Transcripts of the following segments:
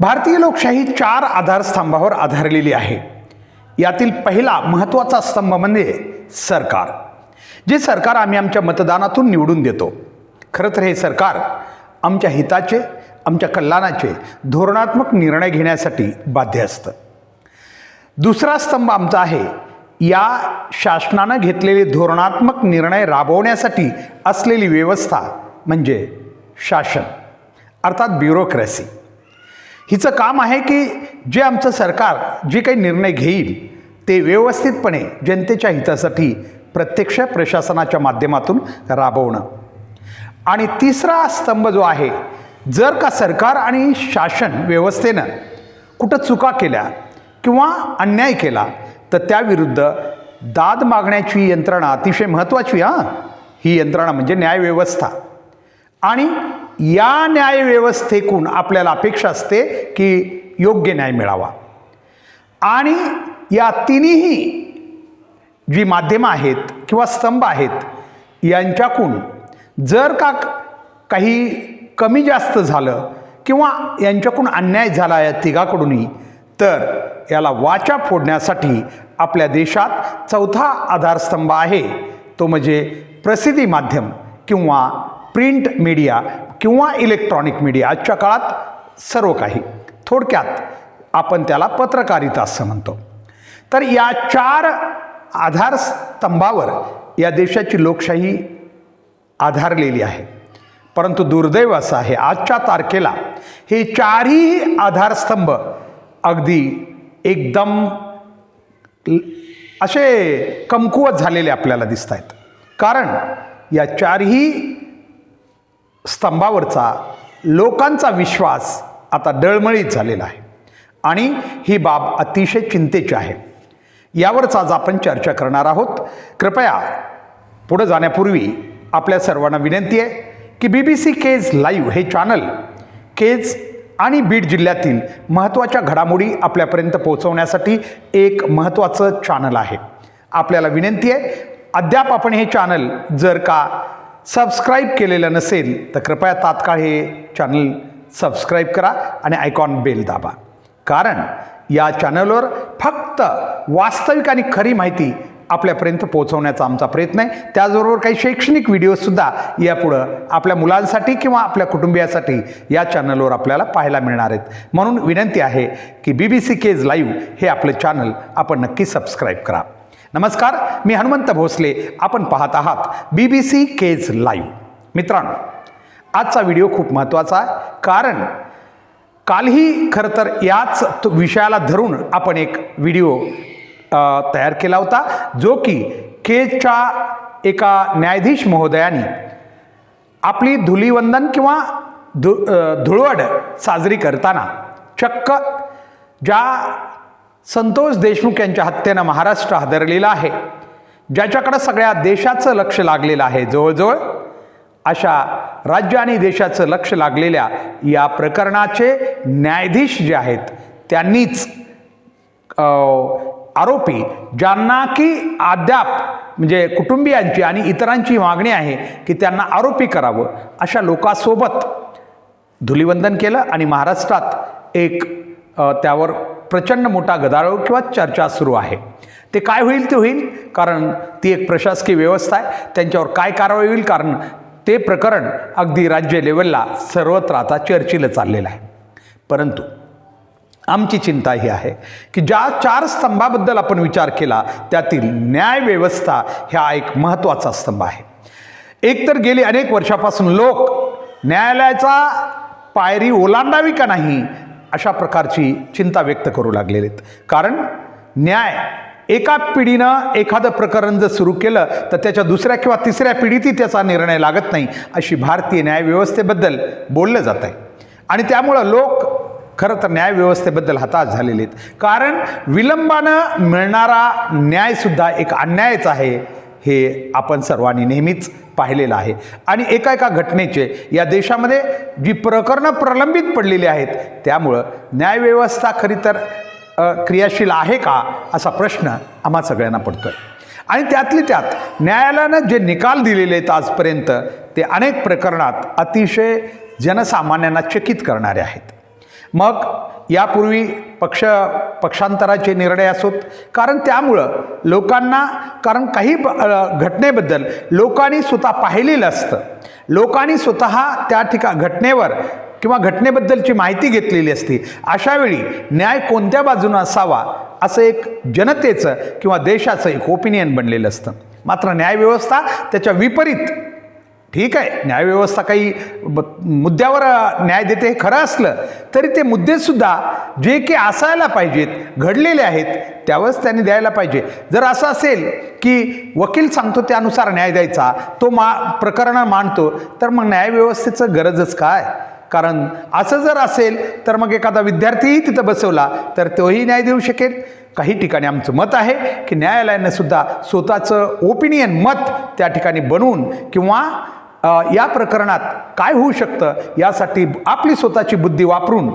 भारतीय लोकशाही चार आधारस्तंभावर आधारलेली आहे. यातील पहिला महत्त्वाचा स्तंभ म्हणजे सरकार. जे सरकार आम्ही आमच्या मतदानातून निवडून देतो. खरं तर हे सरकार आमच्या हिताचे आमच्या कल्याणाचे धोरणात्मक निर्णय घेण्यासाठी बाध्य असतं. दुसरा स्तंभ आमचा आहे या शासनानं घेतलेले धोरणात्मक निर्णय राबवण्यासाठी असलेली व्यवस्था म्हणजे शासन अर्थात ब्युरोक्रॅसी हिचं काम आहे की जे आमचं सरकार जे काही निर्णय घेईल ते व्यवस्थितपणे जनतेच्या हितासाठी प्रत्यक्ष प्रशासनाच्या माध्यमातून राबवणं. आणि तिसरा स्तंभ जो आहे जर का सरकार आणि शासन व्यवस्थेनं कुठं चुका केल्या किंवा अन्याय केला तर त्याविरुद्ध दाद मागण्याची यंत्रणा अतिशय महत्त्वाची हां. ही यंत्रणा म्हणजे न्यायव्यवस्था. आणि या न्यायव्यवस्थेकून आपल्याला अपेक्षा असते की योग्य न्याय मिळावा. आणि या तिन्ही जी माध्यमं आहेत किंवा स्तंभ आहेत यांच्याकून जर का काही कमी जास्त झालं किंवा यांच्याकडून अन्याय झाला या तिघाकडूनही तर याला वाचा फोडण्यासाठी आपल्या देशात चौथा आधारस्तंभ आहे. तो म्हणजे प्रसिद्धी माध्यम किंवा प्रिंट मीडिया किंवा इलेक्ट्रॉनिक मीडिया आजच्या काळात सर्व काही. थोडक्यात आपण त्याला पत्रकारिता असं म्हणतो. तर या चार आधारस्तंभावर या देशाची लोकशाही आधारलेली आहे. परंतु दुर्दैव असं आहे आजच्या तारखेला हे चारही आधारस्तंभ अगदी एकदम असे कमकुवत झालेले आपल्याला दिसत आहेत कारण या चारही स्तंभावरचा लोकांचा विश्वास आता डळमळीत झालेला आहे. आणि ही बाब अतिशय चिंतेची आहे. यावरच आज आपण चर्चा करणार आहोत. कृपया पुढं जाण्यापूर्वी आपल्या सर्वांना विनंती आहे की B B C Kej live हे चॅनल केज आणि बीड जिल्ह्यातील महत्त्वाच्या घडामोडी आपल्यापर्यंत पोहोचवण्यासाठी एक महत्त्वाचं चॅनल आहे. आपल्याला विनंती आहे अद्याप आपण हे चॅनल जर का सबस्क्राईब केलेलं नसेल तर कृपया तात्काळ हे चॅनल सबस्क्राईब करा आणि आयकॉन बेल दाबा. कारण या चॅनलवर फक्त वास्तविक आणि खरी माहिती आपल्यापर्यंत पोहोचवण्याचा आमचा प्रयत्न आहे. त्याचबरोबर काही शैक्षणिक व्हिडिओसुद्धा यापुढं आपल्या मुलांसाठी किंवा आपल्या कुटुंबियासाठी या चॅनलवर आपल्याला पाहायला मिळणार आहेत. म्हणून विनंती आहे की B B C Kej live हे आपलं चॅनल आपण नक्की सबस्क्राईब करा. नमस्कार मी हनुमंत भोसले. आपण पाहत आहात B B C Kej live मित्रांनो आजचा व्हिडिओ खूप महत्त्वाचा आहे. कारण कालही खरं तर याच तो विषयाला धरून आपण एक व्हिडिओ तयार केला होता जो की केजच्या एका न्यायाधीश महोदयाने आपली धुलीवंदन किंवा धु धुळवड साजरी करताना चक्क ज्या संतोष देशमुख यांच्या हत्येनं महाराष्ट्र हादरलेला आहे. ज्याच्याकडं सगळ्या देशाचं लक्ष लागलेलं आहे. जवळजवळ अशा राज्य आणि देशाचं लक्ष लागलेल्या या प्रकरणाचे न्यायाधीश जे आहेत त्यांनीच आरोपी ज्यांना की अद्याप म्हणजे कुटुंबियांची आणि इतरांची मागणी आहे की त्यांना आरोपी करावं अशा लोकांसोबत धुलिवंदन केलं आणि महाराष्ट्रात एक त्यावर प्रचंड मोठा गदारोळ किंवा चर्चा सुरू आहे. ते काय होईल ते होईल कारण ती एक प्रशासकीय व्यवस्था आहे. त्यांच्यावर काय कारवाई होईल कारण ते प्रकरण अगदी राज्य लेवलला सर्वत्र आता चर्चेला चाललेलं आहे. परंतु आमची चिंता ही आहे की ज्या चार स्तंभाबद्दल आपण विचार केला त्यातील न्यायव्यवस्था ह्या एक महत्त्वाचा स्तंभ आहे. एकतर गेली अनेक वर्षापासून लोक न्यायालयाचा पायरी ओलांडावी का नाही अशा प्रकारची चिंता व्यक्त करू लागलेले आहेत कारण न्याय एका पिढीनं एखादं प्रकरण जर सुरू केलं तर त्याच्या दुसऱ्या किंवा तिसऱ्या पिढीतही त्याचा निर्णय लागत नाही अशी भारतीय न्यायव्यवस्थेबद्दल बोललं जात आहे आणि त्यामुळं लोक खरं तर न्यायव्यवस्थेबद्दल हताश झालेले आहेत कारण विलंबानं मिळणारा न्यायसुद्धा एक अन्यायच आहे. हे आपण सर्वांनी नेहमीच पाहिलेलं आहे. आणि एका एका घटनेचे या देशामध्ये जी प्रकरणं प्रलंबित पडलेली आहेत त्यामुळं न्यायव्यवस्था खरी तर क्रियाशील आहे का असा प्रश्न आम्हा सगळ्यांना पडतो आहे आणि त्यातली त्यात न्यायालयानं जे निकाल दिलेले आहेत आजपर्यंत ते अनेक प्रकरणात अतिशय जनसामान्यांना चकित करणारे आहेत. मग यापूर्वी पक्ष पक्षांतराचे निर्णय असोत. कारण त्यामुळं लोकांना कारण काही घटनेबद्दल लोकांनी स्वतः पाहिलेलं असतं. लोकांनी स्वतः त्या ठिका घटनेवर किंवा घटनेबद्दलची माहिती घेतलेली असते. अशावेळी न्याय कोणत्या बाजूनं असावा असं एक जनतेचं किंवा देशाचं एक ओपिनियन बनलेलं असतं. मात्र न्यायव्यवस्था त्याच्या विपरीत ठीक आहे न्यायव्यवस्था काही ब- मुद्द्यावर न्याय देते हे खरं असलं तरी ते मुद्देसुद्धा जे की असायला पाहिजेत घडलेले आहेत त्यावेळेस त्यांनी द्यायला पाहिजे. जर असं असेल की वकील सांगतो त्यानुसार न्याय द्यायचा तो मा प्रकरणं मांडतो तर मग न्यायव्यवस्थेचं गरजच काय? कारण असं जर असेल तर मग एखादा विद्यार्थीही तिथं बसवला तर तोही न्याय देऊ शकेल. काही ठिकाणी आमचं मत आहे की न्यायालयानं सुद्धा स्वतःचं ओपिनियन मत त्या ठिकाणी बनवून किंवा या प्रकरणात काय होऊ शकतं? यासाठी आपली स्वतःची बुद्धी वापरून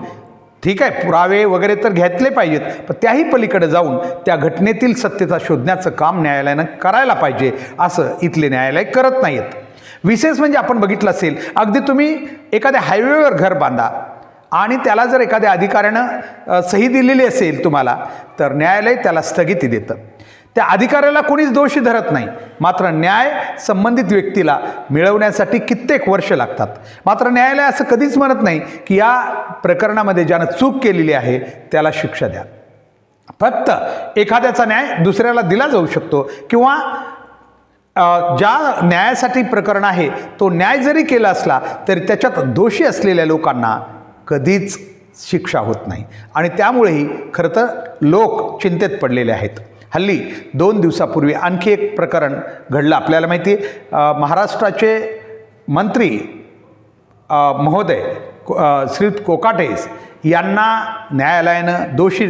ठीक आहे पुरावे वगैरे तर घेतले पाहिजेत पण त्याही पलीकडे जाऊन त्या घटनेतील सत्यता शोधण्याचं काम न्यायालयानं करायला पाहिजे असं इथले न्यायालय करत नाहीत. विशेष म्हणजे आपण बघितलं असेल अगदी तुम्ही एखाद्या हायवेवर घर बांधा आणि त्याला जर एखाद्या अधिकाऱ्यानं सही दिलेली असेल तुम्हाला तर न्यायालय त्याला स्थगिती देतं. त्या अधिकाऱ्याला कोणीच दोषी धरत नाही. मात्र न्याय संबंधित व्यक्तीला मिळवण्यासाठी कित्येक वर्ष लागतात. मात्र न्यायालय असं कधीच म्हणत नाही की या प्रकरणामध्ये ज्यानं चूक केलेली आहे त्याला शिक्षा द्या. फक्त एखाद्याचा न्याय दुसऱ्याला दिला जाऊ शकतो किंवा ज्या न्यायासाठी प्रकरण आहे तो न्याय जरी केला असला तरी त्याच्यात दोषी असलेल्या लोकांना कधीच शिक्षा होत नाही. आणि त्यामुळेही खरं तर लोक चिंतेत पडलेले आहेत. हल्ली दोन दिवसापूर्वी आणखी एक प्रकरण घडलं. आपल्याला माहिती आहे, महाराष्ट्राचे मंत्री महोदय श्री कोकाटेस यांना न्यायालयानं दोषी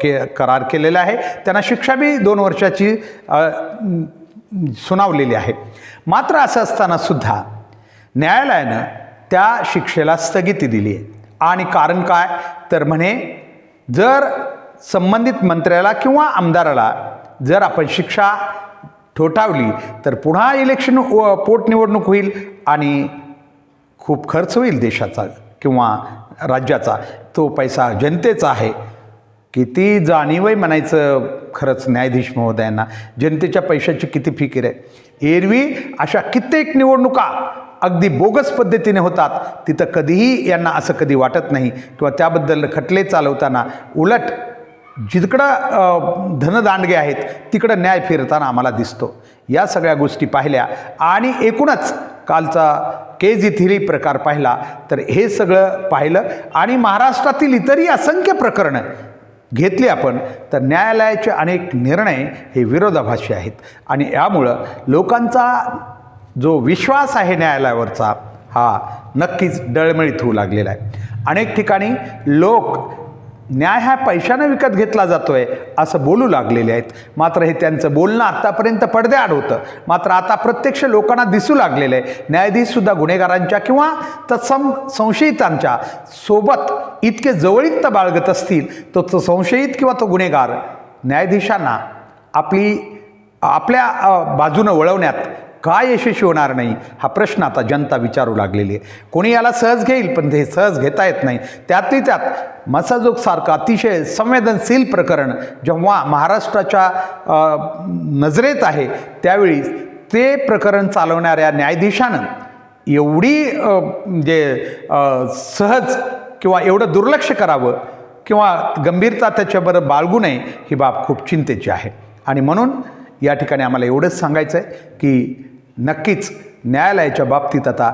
के करार केलेला आहे. त्यांना शिक्षा बी दोन वर्षाची सुनावलेली आहे. मात्र असं असताना सुद्धा न्यायालयानं त्या शिक्षेला स्थगिती दिली आहे. आणि कारण काय? तर म्हणे जर संबंधित मंत्र्याला किंवा आमदाराला जर आपण शिक्षा ठोठावली तर पुन्हा इलेक्शन व पोटनिवडणूक होईल आणि खूप खर्च होईल देशाचा किंवा राज्याचा. तो पैसा जनतेचा आहे. किती जाणीवही म्हणायचं खरंच न्यायाधीश महोदयांना जनतेच्या पैशाची किती फिकीर आहे. एरवी अशा कित्येक निवडणुका अगदी बोगस पद्धतीने होतात तिथं कधीही यांना असं कधी वाटत नाही. किंवा त्याबद्दल खटले चालवताना उलट जिकडं धनदांडगे आहेत तिकडं न्याय फिरताना आम्हाला दिसतो. या सगळ्या गोष्टी पाहिल्या. आणि एकूणच कालचा के जी थिरी प्रकार पाहिला तर हे सगळं पाहिलं. आणि महाराष्ट्रातील इतरही असंख्य प्रकरणं घेतली आपण तर न्यायालयाचे अनेक निर्णय हे विरोधाभाषी आहेत. आणि यामुळं लोकांचा जो विश्वास आहे न्यायालयावरचा हा नक्कीच डळमळीत होऊ लागलेला आहे. अनेक ठिकाणी लोक न्याय हा पैशानं विकत घेतला जातो आहे असं बोलू लागलेले आहेत. मात्र हे त्यांचं बोलणं आत्तापर्यंत पडद्याआड होतं. मात्र आता प्रत्यक्ष लोकांना दिसू लागलेलं आहे. न्यायाधीशसुद्धा गुन्हेगारांच्या किंवा तत्सम संशयितांच्या सोबत इतके जवळीकता बाळगत असतील तर तो संशयित किंवा तो गुन्हेगार न्यायाधीशांना आपली आपल्या बाजूनं वळवण्यात काय यशस्वी होणार नाही हा प्रश्न आता जनता विचारू लागलेली आहे. कोणी याला सहज घेईल पण ते सहज घेता येत नाही. त्यातली त्यात मसाजोगसारखं अतिशय संवेदनशील प्रकरण जेव्हा महाराष्ट्राच्या नजरेत आहे त्यावेळी ते प्रकरण चालवणाऱ्या न्यायाधीशानं एवढी जे म्हणजे सहज किंवा एवढं दुर्लक्ष करावं किंवा गंभीरता त्याच्याबरोबर बाळगू नये ही बाब खूप चिंतेची आहे. आणि म्हणून या ठिकाणी आम्हाला एवढंच सांगायचं आहे की नक्कीच न्यायालयाच्या बाबतीत आता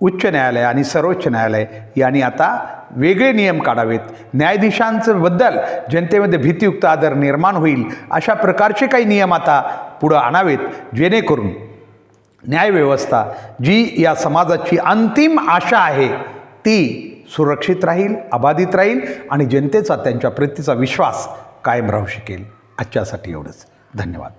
उच्च न्यायालय आणि सर्वोच्च न्यायालय यांनी आता वेगळे नियम काढावेत. न्यायाधीशांचं बद्दल जनतेमध्ये भीतीयुक्त आदर निर्माण होईल अशा प्रकारचे काही नियम आता पुढं आणावेत. जेणेकरून न्यायव्यवस्था जी या समाजाची अंतिम आशा आहे ती सुरक्षित राहील अबाधित राहील आणि जनतेचा त्यांच्या प्रतीचा विश्वास कायम राहू शकेल. आजच्यासाठी एवढंच. धन्यवाद.